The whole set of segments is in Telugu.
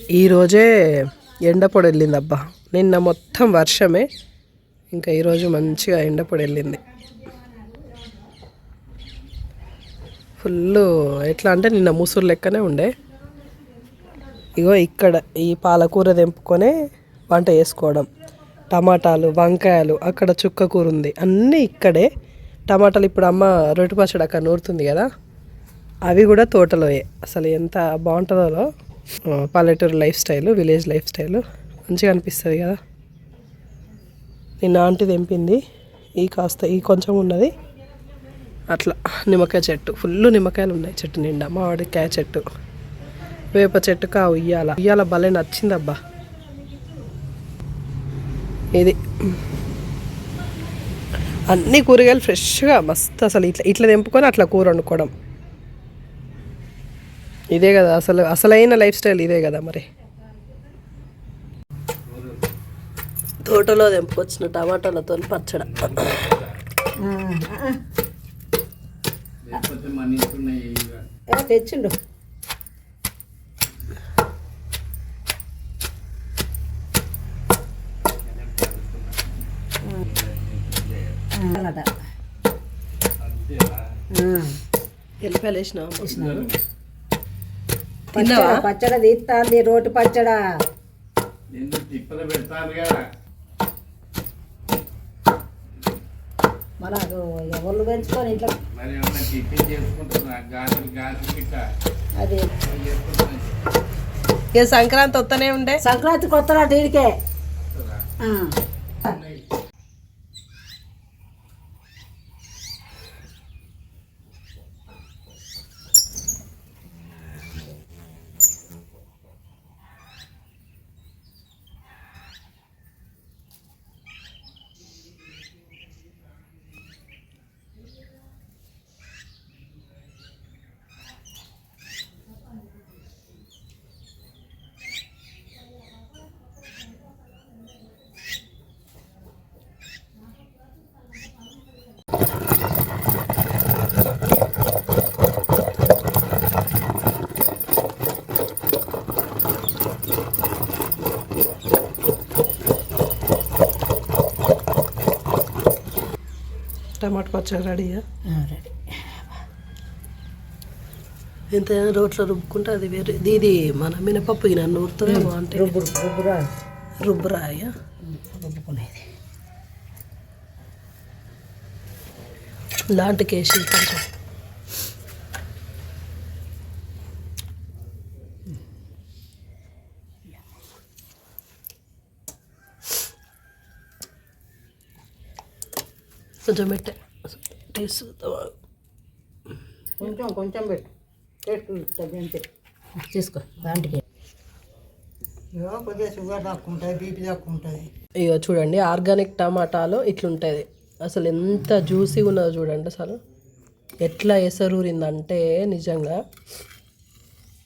ఈరోజే ఎండ పొడి వెళ్ళింది అబ్బా నిన్న మొత్తం వర్షమే ఇంకా ఈరోజు మంచిగా ఎండ పొడి వెళ్ళింది ఫుల్ ఎట్లా అంటే నిన్న ముసురు లెక్కనే ఉండే. ఇగో ఇక్కడ ఈ పాలకూర తెంపుకొనే వంట చేసుకోవడం. టమాటాలు వంకాయలు అక్కడ చుక్క కూర ఉంది. అన్నీ ఇక్కడే. టమాటాలు ఇప్పుడు అమ్మ రొట్టె పచ్చడి అక్కడ నూరుతుంది కదా. అవి కూడా తోటలోయే. అసలు ఎంత బాగుంటుందో పల్లెటూరు life style village life style మంచిగా అనిపిస్తుంది కదా. నిన్న ఆంటీ తెంపింది ఈ కాస్త ఈ కొంచెం ఉన్నది. అట్లా నిమ్మకాయ చెట్టు ఫుల్ నిమ్మకాయలు ఉన్నాయి చెట్టు నిండా మామిడికాయ చెట్టు. వేప చెట్టు కా ఉయ్యాల ఉయ్యాల భలే నచ్చిందబ్బా. ఇది. అన్ని కూరగాయలు ఫ్రెష్గా మస్తు అసలు ఇట్లా ఇట్లా తెంపుకొని అట్లా కూర వండుకోవడం. ఇదే కదా అసలు అసలైన లైఫ్ స్టైల్ ఇదే కదా మరి. తోటలో తెంపుకొచ్చిన టమాటాలతో పచ్చడ. తెచ్చిండు. ఎల్లిపాయలు వేసినావా? వేసినారు. తిన్నావా? పచ్చడ తీస్తాంది రోటి పచ్చడ. తిప్పలు పెడతారు కదా మనకు ఎవరు పెంచుకొని ఇంట్లో అది. ఇక సంక్రాంతి వస్తూనే ఉండే? సంక్రాంతి కొత్త టీడికే టమాటా పచ్చడి రెడీయా రెడీ. ఎంతైనా రోట్లో రుబ్బుకుంటే అది వేరే. ఇది మన మినపప్పు ఇక నన్ను ఊరుతుందేమో అంటే రుబ్బుడు రుబ్బురా రుబ్బురాయ రుబ్బుకునేది. లాంటి కేసి కొంచెం కొంచెం పెట్టే. టేస్ట్? కొంచెం కొంచెం పెట్టు. టేస్ట్ అంతే తీసుకో దాంట్కి కొద్దిగా షుగర్ తక్కువ బీపీ తక్కువ ఇక చూడండి ఆర్గానిక్ టమాటాలు ఇట్లుంటుంది అసలు ఎంత జ్యూసీగా ఉన్నదో చూడండి అసలు. ఎట్లా ఎసరూరిందంటే నిజంగా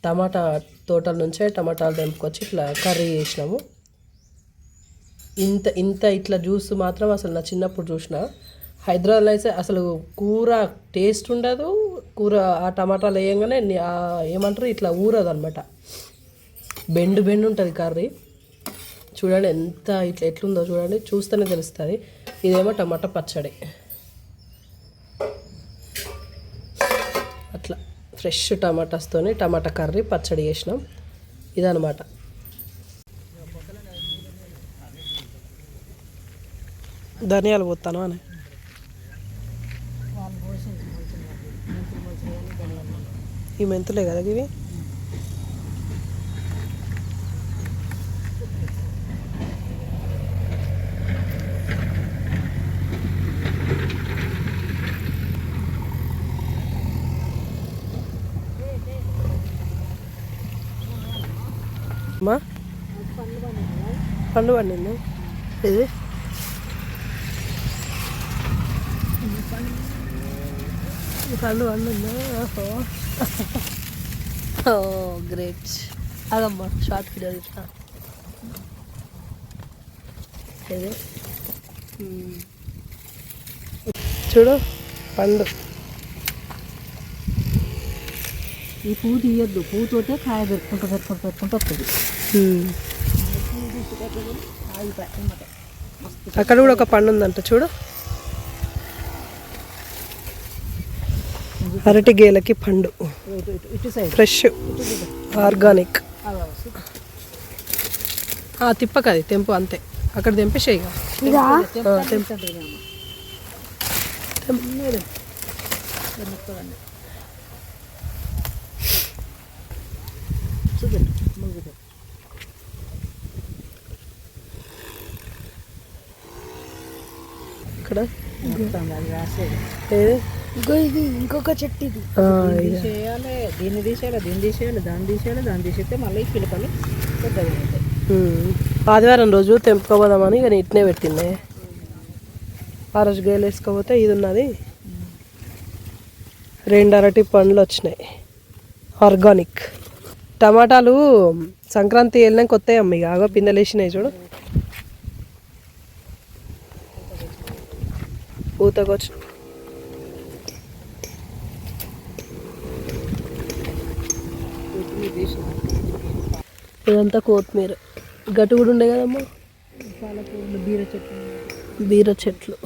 టమాటా తోటల నుంచే టమాటాలు తెంపుకొచ్చి ఇట్లా కర్రీ చేసినాము. ఇంత ఇంత ఇట్లా జ్యూస్ మాత్రం అసలు నా చిన్నప్పుడు చూసిన హైదరాబాద్లో అయితే అసలు కూర టేస్ట్ ఉండదు. కూర ఆ టమాటాలు వేయంగానే ఏమంటారు? ఇట్లా ఊరదు అనమాట బెండు బెండు ఉంటుంది కర్రీ. చూడండి ఎంత ఇట్లా ఎట్లుందో చూడండి. చూస్తేనే తెలుస్తుంది. ఇదేమో టమాటా పచ్చడి. అట్లా ఫ్రెష్ టమాటాస్తోని టమాటా కర్రీ పచ్చడి చేసినాం. ఇదనమాట ధనియాలు పోతాను అని ఈ మెంతులే కదా ఇవి అమ్మా పండు పండింది ఇది ఈ పండు పండుందా ఓహో ఓ గ్రేట్ అదమ్మా షార్ట్ వీడియో ఇది మ్మ్. చూడు పండు. ఈ పువ్వు తీయద్దు. పువ్వుతోటే కాయ పెట్టుకుంటూ పెట్టుకుంటూ పెట్టుకుంటూ వస్తుంది. అక్కడ కూడా ఒక పండు ఉందంట చూడు. అరటి గేలకి పండు. ఫ్రెష్ ఆర్గానిక్ ఆ, తిప్పకది తెంపు అంతే అక్కడ తెంపేసేయిగా తెంపు చూడండి ముందుకు ఇక్కడ ఇది ఇంకొక చెట్టు ఇది. ఆ, దీన్ని. తీసేయాలి దీన్ని తీసేయాలి దీన్ని తీసేయాలి దాన్ని తీసేయాలి దాన్ని తీసేస్తే మళ్ళీ పిలకలు పెద్దగా అవుతాయి ఉమ్. ఆదివారం రోజు తెంపుకోపోదామని ఇక ఇట్నే పెట్టింది. ఆ రోజు గేలు వేసుకోపోతే ఇది ఉన్నది. రెండు అరటి పండ్లు వచ్చినాయి. ఆర్గానిక్. టమాటాలు సంక్రాంతి వెళ్ళినాక కొత్త అమ్మ ఇక. ఆగో పిందెలు వేసినాయి చూడు. ఊతకొచ్చు ఇదంతా కొత్తిమీర. గట్టు కూడా ఉండే కదమ్మా? బీర చెట్లు. బీర చెట్లు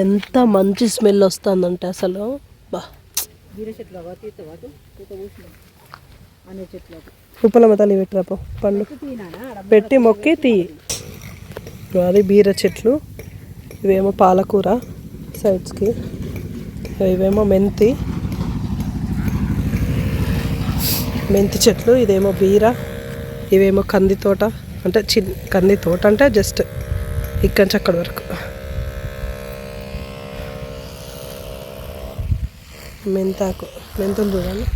ఎంత మంచి స్మెల్ వస్తుందంటే అసలు. బా. బీర చెట్లు. ఉప్పలమ్మ తల్లి పెట్టిరాపో పండు. పెట్టి మొక్కి తీయి. అది బీర చెట్లు. ఇవేమో పాలకూర సైడ్స్కి ఇవేమో మెంతి మెంతి చెట్లు ఇదేమో బీర ఇవేమో కంది తోట అంటే చిన్న కంది తోట అంటే జస్ట్ ఇక్కడి నుంచి అక్కడి వరకు. మెంతాకు మెంతులు చూడండి.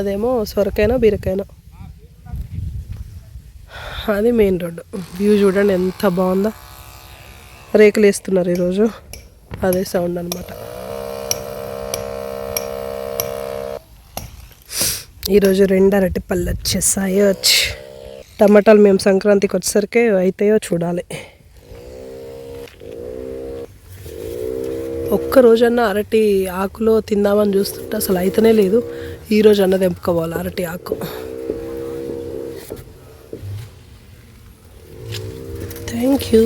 అదేమో సొరకైనా బీరకైనా అది మెయిన్ రోడ్డు. వ్యూ చూడండి ఎంత బాగుందో. రేకులు వేస్తున్నారు ఈరోజు. అదే సౌండ్ అనమాట ఈరోజు రెండు అరటి పళ్ళు వచ్చేసాయి. వచ్చి టమాటాలు మేము సంక్రాంతికి వచ్చేసరికి అవుతాయో చూడాలి. ఒక్క రోజన్నా అరటి ఆకులో తిందామని చూస్తుంటే అసలు అయితేనే లేదు. ఈరోజు అన్న తెంపుకోవాలి అరటి ఆకు. థ్యాంక్ యూ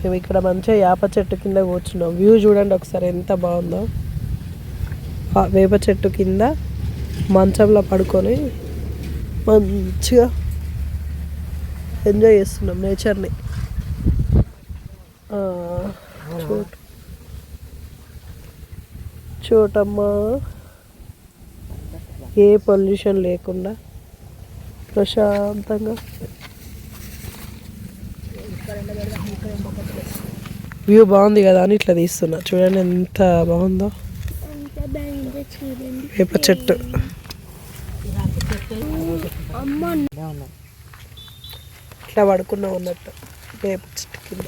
మేము ఇక్కడ మంచిగా వేప చెట్టు కింద కూర్చున్నాం. వ్యూ చూడండి ఒకసారి ఎంత బాగుందో. ఆ వేప చెట్టు కింద మంచంలో పడుకొని మంచిగా ఎంజాయ్ చేస్తున్నాం నేచర్ని చోటు చోటమ్మా ఏ పొల్యూషన్ లేకుండా ప్రశాంతంగా వ్యూ బాగుంది కదా అని ఇట్లా తీస్తున్నా. చూడండి ఎంత బాగుందో. వేప చెట్టు. ఇట్లా పడుకున్నాం ఉన్నట్టు వేప చెట్టు కింద.